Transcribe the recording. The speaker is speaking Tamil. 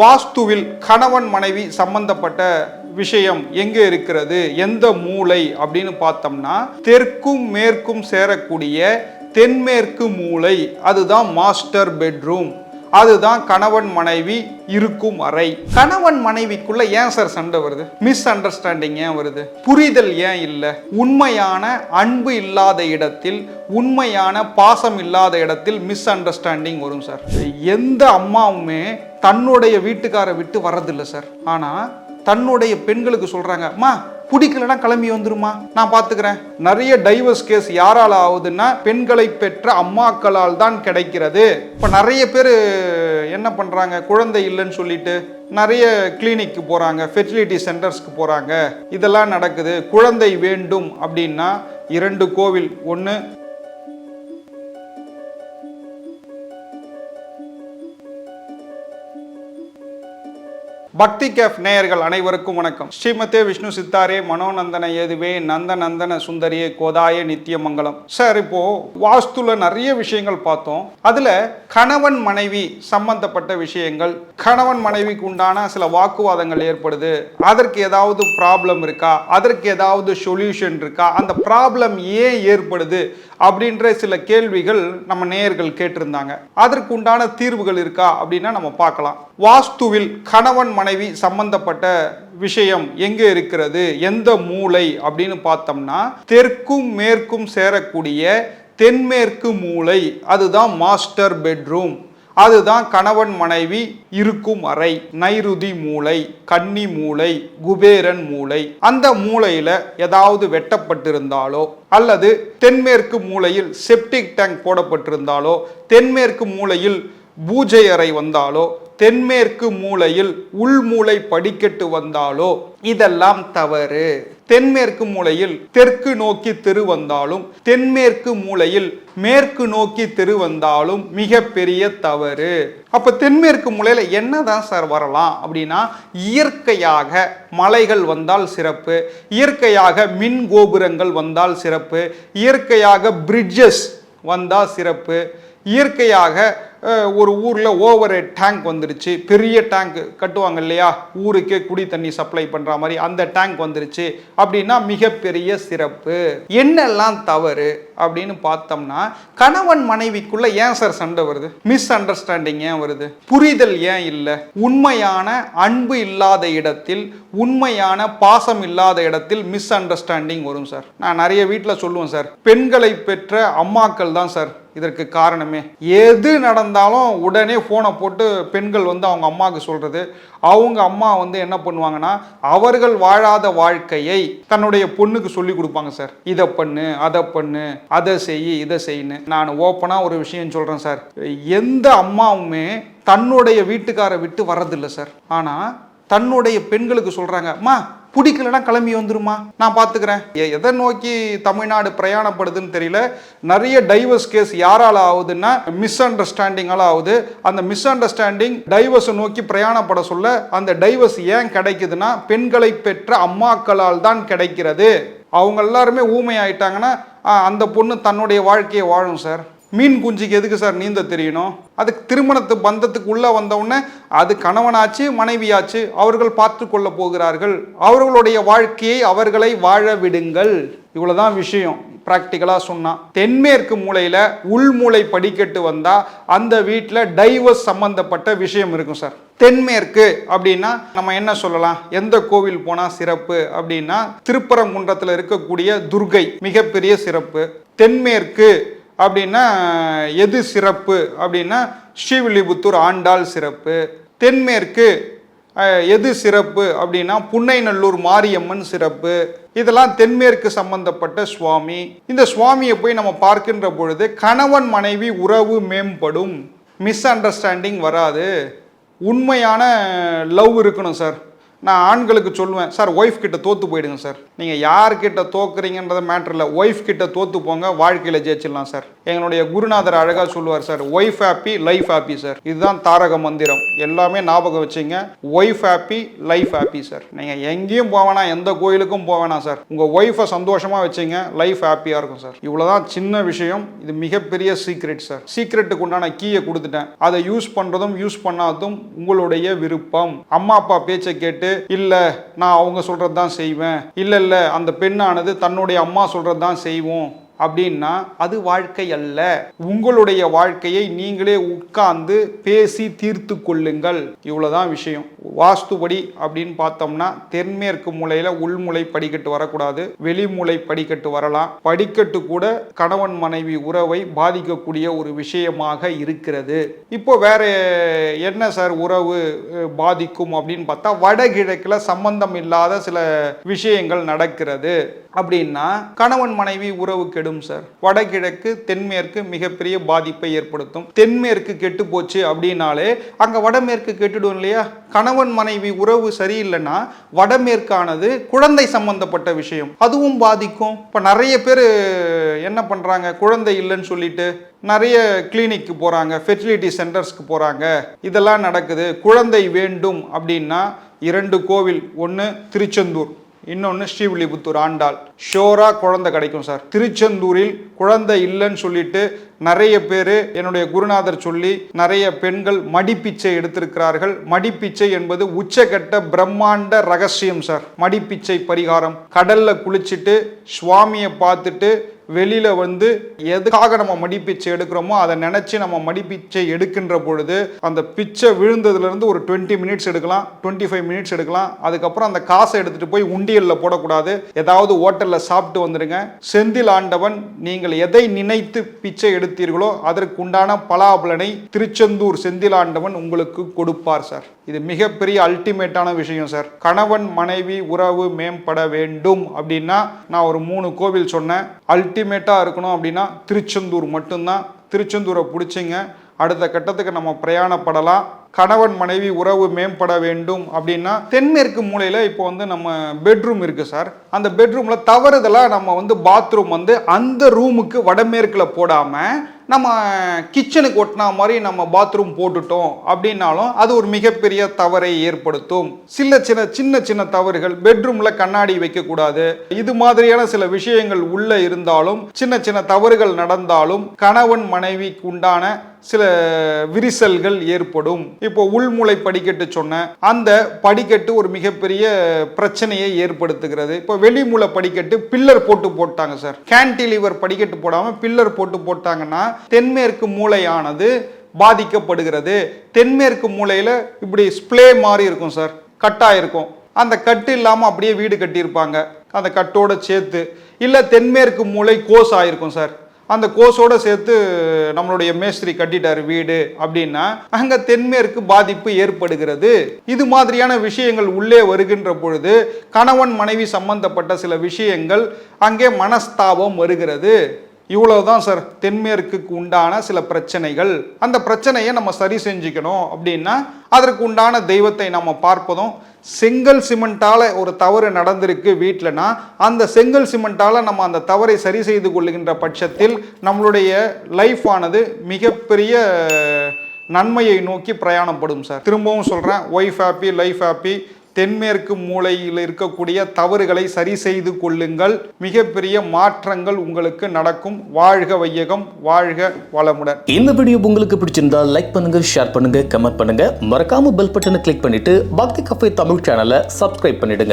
வாஸ்துவில் கணவன் மனைவி சம்பந்தப்பட்ட விஷயம் எங்கே இருக்கிறது? எந்த மூலை அப்படின்னு பார்த்தோம்னா தெற்கும் மேற்கும் சேரக்கூடிய தென்மேற்கு மூலை அதுதான் மாஸ்டர் பெட்ரூம். அதுதான் கணவன் மனைவி இருக்கும் அறை. கணவன் மனைவிக்குள்ள ஏன் சார் சண்டை வருது? மிஸ் அண்டர்ஸ்டாண்டிங் ஏன் வருது? புரிதல் ஏன் இல்லை? உண்மையான அன்பு இல்லாத இடத்தில் உண்மையான பாசம் இல்லாத இடத்தில் மிஸ் அண்டர்ஸ்டாண்டிங் வரும் சார். எந்த அம்மாவுமே தன்னுடைய வீட்டுக்காரை விட்டு வர்றதில்லை சார். ஆனால் தன்னுடைய பெண்களுக்கு சொல்கிறாங்க அம்மா பிடிக்கலனா கிளம்பி வந்துருமா? நான் பார்த்துக்கிறேன் நிறைய டைவர்ஸ் கேஸ் யாரால ஆகுதுன்னா பெண்களை பெற்ற அம்மாக்களால் தான் கிடைக்கிறது. இப்போ நிறைய பேர் என்ன பண்ணுறாங்க குழந்தை இல்லைன்னு சொல்லிட்டு நிறைய கிளினிக்கு போகிறாங்க ஃபெசிலிட்டி சென்டர்ஸ்க்கு போகிறாங்க இதெல்லாம் நடக்குது. குழந்தை வேண்டும் அப்படின்னா இரண்டு கோவில். ஒன்று பக்தி கேஃப் நேயர்கள் அனைவருக்கும் வணக்கம். ஸ்ரீமதே விஷ்ணு சித்தாரே மனோநந்தன ஏதுவே நந்த நந்தன சுந்தரியே கோதாய நித்திய மங்கலம் சார் இப்போ வாஸ்துல நிறைய விஷயங்கள் பார்த்தோம். அதுல கணவன் மனைவி சம்பந்தப்பட்ட விஷயங்கள் கணவன் மனைவிக்கு உண்டான சில வாக்குவாதங்கள் ஏற்படுது. அதற்கு ஏதாவது ப்ராப்ளம் இருக்கா? அதற்கு ஏதாவது சொல்யூஷன் இருக்கா? அந்த ப்ராப்ளம் ஏன் ஏற்படுது? அப்படின்ற சில கேள்விகள் நம்ம நேயர்கள் கேட்டிருந்தாங்க. அதற்கு உண்டான தீர்வுகள் இருக்கா? அப்படின்னா நம்ம பார்க்கலாம். வாஸ்துவில் கணவன் மனைவி சம்பந்தப்பட்ட விஷயம் எங்கே இருக்கிறது? எந்த மூலை அப்படின்னு பார்த்தோம்னா தெற்கும் மேற்கும் சேரக்கூடிய தென்மேற்கு மூலை அதுதான் மாஸ்டர் பெட்ரூம். அதுதான் கணவன் மனைவி இருக்கும் அறை. நைருதி மூளை கன்னி மூளை குபேரன் மூளை. அந்த மூளையில ஏதாவது வெட்டப்பட்டிருந்தாலோ அல்லது தென்மேற்கு மூலையில் செப்டிக் டேங்க் போடப்பட்டிருந்தாலோ தென்மேற்கு மூலையில் பூஜை அறை வந்தாலோ தென்மேற்கு மூலையில் உள்மூளை படிக்கட்டு வந்தாலோ இதெல்லாம் தவறு. தென்மேற்கு மூலையில் தெற்கு நோக்கி தெரு வந்தாலும் தென்மேற்கு மூலையில் மேற்கு நோக்கி தெரு வந்தாலும் மிகப்பெரிய தவறு. அப்ப தென்மேற்கு மூலையில என்னதான் சார் வரலாம் அப்படின்னா இயற்கையாக மலைகள் வந்தால் சிறப்பு இயற்கையாக மின் கோபுரங்கள் வந்தால் சிறப்பு இயற்கையாக பிரிட்ஜஸ் வந்தால் சிறப்பு இயற்கையாக ஒரு ஊரில் ஓவர் டேங்க் வந்துருச்சு. பெரிய டேங்க் கட்டுவாங்க இல்லையா? ஊருக்கே குடி தண்ணி சப்ளை பண்ணுற மாதிரி அந்த டேங்க் வந்துருச்சு. அப்படின்னா மிகப்பெரிய சிறப்பு. என்னெல்லாம் தவறு அப்படின்னு பார்த்தோம்னா கணவன் மனைவிக்குள்ள ஏன் சார் சண்டை வருது? மிஸ் அண்டர்ஸ்டாண்டிங் ஏன் வருது? புரிதல் ஏன் இல்லை? உண்மையான அன்பு இல்லாத இடத்தில் உண்மையான பாசம் இல்லாத இடத்தில் மிஸ் அண்டர்ஸ்டாண்டிங் வரும் சார் நான் நிறைய வீட்டில் சொல்லுவேன் சார் பெண்களை பெற்ற அம்மாக்கள் தான் சார் இதற்கு காரணமே? எது நடந்தாலும் உடனே ஃபோனை போட்டு பெண்கள் வந்து அவங்க அம்மாவுக்கு சொல்கிறது அவங்க அம்மா வந்து என்ன பண்ணுவாங்கன்னா அவர்கள் வாழாத வாழ்க்கையை தன்னுடைய பொண்ணுக்கு சொல்லி கொடுப்பாங்க சார். இதை பண்ணு அதை பண்ணு அதை செய் இதை செய்யுன்னு நான் ஓப்பனாக ஒரு விஷயம் சொல்கிறேன் சார். எந்த அம்மாவுமே தன்னுடைய வீட்டுக்காரை விட்டு வர்றதில்லை சார். ஆனால் தன்னுடைய பெண்களுக்கு சொல்கிறாங்க அம்மா பிடிக்கலன்னா கிளம்பி வந்துருமா? நான் பார்த்துக்கிறேன் எதை நோக்கி தமிழ்நாடு பிரயாணப்படுதுன்னு தெரியல. நிறைய டைவர்ஸ் கேஸ் யாரால ஆகுதுன்னா மிஸ் அண்டர்ஸ்டாண்டிங்கால ஆகுது. அந்த மிஸ் அண்டர்ஸ்டாண்டிங் டைவர்ஸை நோக்கி பிரயாணப்பட சொல்ல அந்த டைவர்ஸ் ஏன் கிடைக்குதுன்னா பெண்களை பெற்ற அம்மாக்களால் தான் கிடைக்கிறது. அவங்க எல்லாருமே ஊமை ஆயிட்டாங்கன்னா அந்த பொண்ணு தன்னுடைய வாழ்க்கையை வாழும் சார். மீன் குஞ்சுக்கு எதுக்கு சார் நீந்த தெரியணும்? அதுக்கு திருமணத்து பந்தத்துக்கு உள்ளே வந்தவுடனே அது கணவனாச்சு மனைவியாச்சு அவர்கள் பார்த்து கொள்ள போகிறார்கள். அவர்களுடைய வாழ்க்கையை அவர்களை வாழ விடுங்கள். இவ்வளோதான் விஷயம். ப்ராக்டிக்கலாக சொன்னால் தென்மேற்கு மூலையில் உள்மூளை படிக்கட்டு வந்தால் அந்த வீட்டில் டைவர்ஸ் சம்மந்தப்பட்ட விஷயம் இருக்கும் சார். தென்மேற்கு அப்படின்னா நம்ம என்ன சொல்லலாம்? எந்த கோவில் போனால் சிறப்பு அப்படின்னா திருப்பரங்குன்றத்தில் இருக்கக்கூடிய துர்கை மிகப்பெரிய சிறப்பு. தென்மேற்கு அப்படின்னா எது சிறப்பு? அப்படின்னா ஸ்ரீவில்லிபுத்தூர் ஆண்டாள் சிறப்பு. தென்மேற்கு எது சிறப்பு? அப்படின்னா புன்னைநல்லூர் மாரியம்மன் சிறப்பு. இதெல்லாம் தென்மேற்கு சம்பந்தப்பட்ட சுவாமி. இந்த சுவாமியை போய் நம்ம பார்க்கின்ற பொழுது கணவன் மனைவி உறவு மேம்படும். மிஸ் அண்டர்ஸ்டாண்டிங் வராது. உண்மையான லவ் இருக்கணும் சார் நான் ஆண்களுக்கு சொல்லுவேன் சார் ஒய்ஃப் கிட்ட தோற்று போயிடுங்க சார். நீங்கள் யார்கிட்ட தோக்குறீங்கன்றது மேட்ரு இல்லை. ஒய்ஃப் கிட்ட தோற்று போங்க வாழ்க்கையில் ஜெயிச்சிடலாம் சார். எங்களுடைய குருநாதர் அழகாக சொல்லுவார் sir wife happy life happy sir. இதுதான் தாரக மந்திரம். எல்லாமே ஞாபகம் வச்சுங்க. Wife happy life happy sir. நீங்கள் எங்கேயும் போவேனா எந்த கோயிலுக்கும் போவேனா சார். உங்கள் ஒய்ஃபை சந்தோஷமாக வச்சுங்க லைஃப் ஹாப்பியாக இருக்கும் சார். இவ்வளோதான் சின்ன விஷயம். இது மிகப்பெரிய சீக்ரெட் சார். சீக்ரெட்டுக்கு உண்டான கீயை கொடுத்துட்டேன். அதை யூஸ் பண்ணுறதும் யூஸ் பண்ணாததும் உங்களுடைய விருப்பம். அம்மா அப்பா பேச்சை கேட்டு இல்லை நான் அவங்க சொல்கிறது தான் செய்வேன். இல்லை இல்லை அந்த பெண்ணானது தன்னுடைய அம்மா சொல்கிறது தான் செய்வோம். அப்படின்னா அது வாழ்க்கை அல்ல. உங்களுடைய வாழ்க்கையை நீங்களே உட்கார்ந்து பேசி தீர்த்து கொள்ளுங்கள். இவ்வளோதான் விஷயம். வாஸ்துபடி அப்படின்னு பார்த்தோம்னா தென்மேற்கு மூலையில உள்முளை படிக்கட்டு வரக்கூடாது. வெளிமூலை படிக்கட்டு வரலாம். படிக்கட்டு கூட கணவன் மனைவி உறவை பாதிக்கக்கூடிய ஒரு விஷயமாக இருக்கிறது. இப்போ வேற என்ன சார் உறவு பாதிக்கும் அப்படின்னு பார்த்தா வடகிழக்கில் சம்பந்தம் இல்லாத சில விஷயங்கள் நடக்கிறது. அப்படின்னா கணவன் மனைவி உறவுக்கு கெடும் சார். வடகிழக்கு தென்மேற்கு மிகப்பெரிய பாதிப்பை ஏற்படுத்தும். தென்மேற்கு கெட்டு போச்சு அப்படின்னாலே அங்க வடமேற்கு கெட்டுடும் இல்லையா? கணவன் மனைவி உறவு சரியில்லைன்னா வடமேற்கானது குழந்தை சம்பந்தப்பட்ட விஷயம். அதுவும் பாதிக்கும். இப்போ நிறைய பேர் என்ன பண்றாங்க? குழந்தை இல்லைன்னு சொல்லிட்டு நிறைய கிளினிக்கு போகிறாங்க ஃபெர்டிலிட்டி சென்டர்ஸ்க்கு போகிறாங்க இதெல்லாம் நடக்குது. குழந்தை வேண்டும் அப்படின்னா இரண்டு கோவில். ஒன்று திருச்செந்தூர். இன்னொன்று ஸ்ரீவில்லிபுத்தூர் ஆண்டாள். ஷோரா குழந்தை கிடைக்கும் சார். திருச்செந்தூரில் குழந்தை இல்லைன்னு சொல்லிட்டு நிறைய பேர் என்னுடைய குருநாதர் சொல்லி நிறைய பெண்கள் மடிப்பிச்சை எடுத்திருக்கிறார்கள். மடிப்பிச்சை என்பது உச்சகட்ட பிரம்மாண்ட ரகசியம் சார். மடிப்பிச்சை பரிகாரம். கடல்ல குளிச்சுட்டு சுவாமியை பார்த்துட்டு வெளியில் வந்து எதுக்காக நம்ம மடிப்பிச்சை எடுக்கிறோமோ அதை நினச்சி நம்ம மடிப்பிச்சை எடுக்கின்ற பொழுது அந்த பிச்சை விழுந்ததுலேருந்து ஒரு டுவெண்ட்டி மினிட்ஸ் எடுக்கலாம் டுவெண்ட்டி ஃபைவ் மினிட்ஸ் எடுக்கலாம். அதுக்கப்புறம் அந்த காசை எடுத்துகிட்டு போய் உண்டியலில் போடக்கூடாது. ஏதாவது ஓட்டலில் சாப்பிட்டு வந்துடுங்க. செந்தில் ஆண்டவன் நீங்கள் எதை நினைத்து பிச்சை எடுத்தீர்களோ அதற்கு உண்டான பலாபலனை திருச்செந்தூர் செந்தில் ஆண்டவன் உங்களுக்கு கொடுப்பார் சார். இது மிகப்பெரிய அல்டிமேட்டான விஷயம் சார். கணவன் மனைவி உறவு மேம்பட வேண்டும். அப்படின்னா நான் ஒரு மூணு கோவில் சொன்னேன். அல்டிமேட்டாக இருக்கணும் அப்படின்னா திருச்செந்தூர் மட்டும்தான். திருச்செந்தூரை பிடிச்சிங்க. அடுத்த கட்டத்துக்கு நம்ம பிரயாணப்படலாம். கணவன் மனைவி உறவு மேம்பட வேண்டும் அப்படின்னா தென்மேற்கு மூலையில் இப்போ வந்து நம்ம பெட்ரூம் இருக்குது சார். அந்த பெட்ரூமில் தவறுதலாக நம்ம வந்து பாத்ரூம் வந்து அந்த ரூமுக்கு வடமேற்கில் போடாமல் நம்ம கிச்சனுக்கு ஒட்டினா மாதிரி நம்ம பாத்ரூம் போட்டுட்டோம் அப்படின்னாலும் அது ஒரு மிகப்பெரிய தவறை ஏற்படுத்தும். சில சின்ன சின்ன சின்ன தவறுகள் பெட்ரூம்ல கண்ணாடி வைக்கக்கூடாது. இது மாதிரியான சில விஷயங்கள் உள்ள இருந்தாலும் சின்ன சின்ன தவறுகள் நடந்தாலும் கணவன் மனைவிக்கு உண்டான சில விரிசல்கள் ஏற்படும். இப்போ உள்முளை படிக்கட்டு சொன்ன அந்த படிக்கட்டு ஒரு மிகப்பெரிய பிரச்சனையை ஏற்படுத்துகிறது. இப்போ வெளிமூலை படிக்கட்டு பில்லர் போட்டு போட்டாங்க சார் கேன்டிலிவர் படிக்கட்டு போடாம பில்லர் போட்டு போட்டாங்கன்னா தென்மேற்கு மூளையானது பாதிக்கப்படுகிறது. தென்மேற்கு மூலையில் இப்படி ஸ்ப்ளே மாதிரி இருக்கும் சார் கட்டாக இருக்கும். அந்த கட்டு இல்லாமல் அப்படியே வீடு கட்டியிருப்பாங்க. அந்த கட்டோட சேர்த்து. இல்லை தென்மேற்கு மூலை கோஸ் ஆயிருக்கும் சார் அந்த கோஸோடு சேர்த்து நம்மளுடைய மேஸ்திரி கட்டிட்டார் வீடு அப்படின்னா அங்கே தென்மேற்கு பாதிப்பு ஏற்படுகிறது. இது மாதிரியான விஷயங்கள் உள்ளே வருகின்ற பொழுது கணவன் மனைவி சம்பந்தப்பட்ட சில விஷயங்கள் அங்கே மனஸ்தாபம் வருகிறது. இவ்வளவுதான் சார் தென்மேற்குக்கு உண்டான சில பிரச்சனைகள். அந்த பிரச்சனையை நம்ம சரி செஞ்சுக்கணும் அப்படின்னா அதற்கு உண்டான தெய்வத்தை நம்ம பார்ப்பதும் செங்கல் சிமெண்டால ஒரு தவறு நடந்திருக்கு வீட்டிலனா அந்த செங்கல் சிமெண்டால நம்ம அந்த தவறை சரி செய்து கொள்ளுகின்ற பட்சத்தில் நம்மளுடைய லைஃப் ஆனது மிகப்பெரிய நன்மையை நோக்கி பிரயாணப்படும் சார். திரும்பவும் சொல்றேன் ஒய்ஃப் ஹாப்பி லைஃப் ஹாப்பி தென்மேற்கு மூலையில் இருக்கக்கூடிய தவறுகளை சரி செய்து கொள்ளுங்கள். மிகப்பெரிய மாற்றங்கள் உங்களுக்கு நடக்கும். வாழ்க வையகம் வாழ்க வளமுடன். இந்த வீடியோ உங்களுக்கு பிடிச்சிருந்தா லைக் பண்ணுங்க ஷேர் பண்ணுங்க கமெண்ட் பண்ணுங்க. மறக்காம பெல் பட்டனை கிளிக் பண்ணிட்டு பக்தி கஃபே தமிழ் சேனலை சப்ஸ்கிரைப் பண்ணிடுங்க.